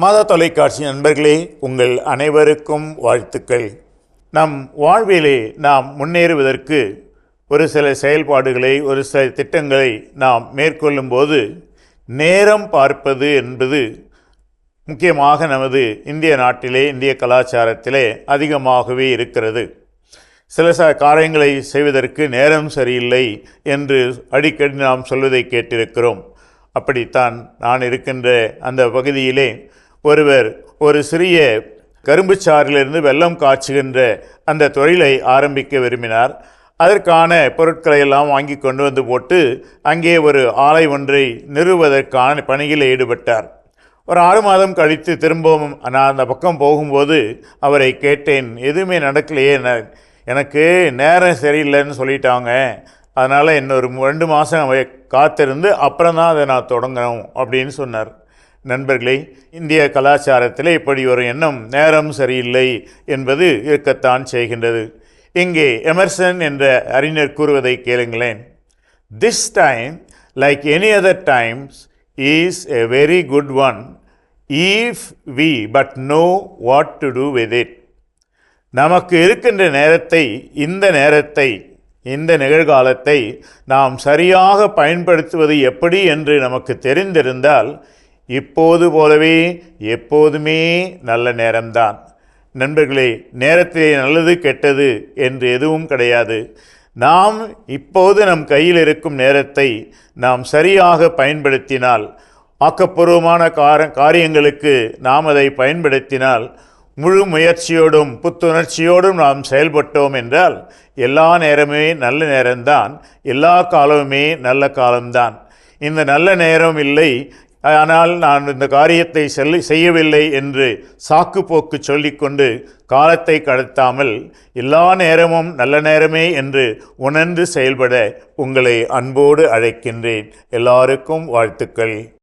மத தொலைக்காட்சி நண்பர்களே உங்கள் அனைவருக்கும் வாழ்த்துக்கள். நம் வாழ்விலே நாம் முன்னேறுவதற்கு ஒரு சில செயல்பாடுகளை ஒரு சில திட்டங்களை நாம் மேற்கொள்ளும்போது நேரம் பார்ப்பது என்பது முக்கியமாக நமது இந்திய நாட்டிலே இந்திய கலாச்சாரத்திலே அதிகமாகவே இருக்கிறது. சில ச காரியங்களை செய்வதற்கு நேரம் சரியில்லை என்று அடிக்கடி நாம் சொல்வதை கேட்டிருக்கிறோம். அப்படித்தான் நான் இருக்கின்ற அந்த பகுதியிலே ஒருவர் ஒரு சிறிய கரும்புச்சாறிலிருந்து வெள்ளம் காய்ச்சுகின்ற அந்த தொழிலை ஆரம்பிக்க விரும்பினார். அதற்கான பொருட்களை எல்லாம் வாங்கி கொண்டு வந்து போட்டு அங்கே ஒரு ஆலை ஒன்றை நிறுவுவதற்கான பணியில் ஈடுபட்டார். ஒரு ஆறு மாதம் கழித்து திரும்பவும் நான் அந்த பக்கம் போகும்போது அவரை கேட்டேன் எதுவுமே நடக்கலையே எனக்கு நேரம் சரியில்லைன்னு சொல்லிட்டாங்க. அதனால் இன்னொரு ரெண்டு மாதம் காத்திருந்து அப்புறம் தான் அதை நான் தொடங்கணும் அப்படின்னு சொன்னார். நண்பர்களே இந்திய கலாச்சாரத்தில் இப்படி ஒரு எண்ணம் நேரம் சரியில்லை என்பது இருக்கத்தான் செய்கின்றது. இங்கே எமர்சன் என்ற அறிஞர் கூறுவதை கேளுங்களேன். This time like any other times is a very good one if we but know what to do with it நமக்கு இருக்கின்ற நேரத்தை இந்த நேரத்தை இந்த நிகழ்காலத்தை நாம் சரியாக பயன்படுத்துவது எப்படி என்று நமக்கு தெரிந்திருந்தால் இப்போது போலவே எப்போதுமே நல்ல நேரம்தான். நண்பர்களே நேரத்திலே நல்லது கெட்டது என்று எதுவும் கிடையாது. நாம் இப்போது நம் கையில் இருக்கும் நேரத்தை நாம் சரியாக பயன்படுத்தினால் ஆக்கப்பூர்வமான கார காரியங்களுக்கு நாம் அதை பயன்படுத்தினால் முழு முயற்சியோடும் புத்துணர்ச்சியோடும் நாம் செயல்பட்டோம் என்றால் எல்லா நேரமே நல்ல நேரம்தான் எல்லா காலமுமே நல்ல காலம்தான். இந்த நல்ல நேரம் இல்லை ஆனால் நான் இந்த காரியத்தை செல்ல செய்யவில்லை என்று சாக்கு போக்கு சொல்லிக்கொண்டு காலத்தை கடத்தாமல் எல்லா நேரமும் நல்ல நேரமே என்று உணர்ந்து செயல்பட உங்களை அன்போடு அழைக்கின்றேன். எல்லாருக்கும் வாழ்த்துக்கள்.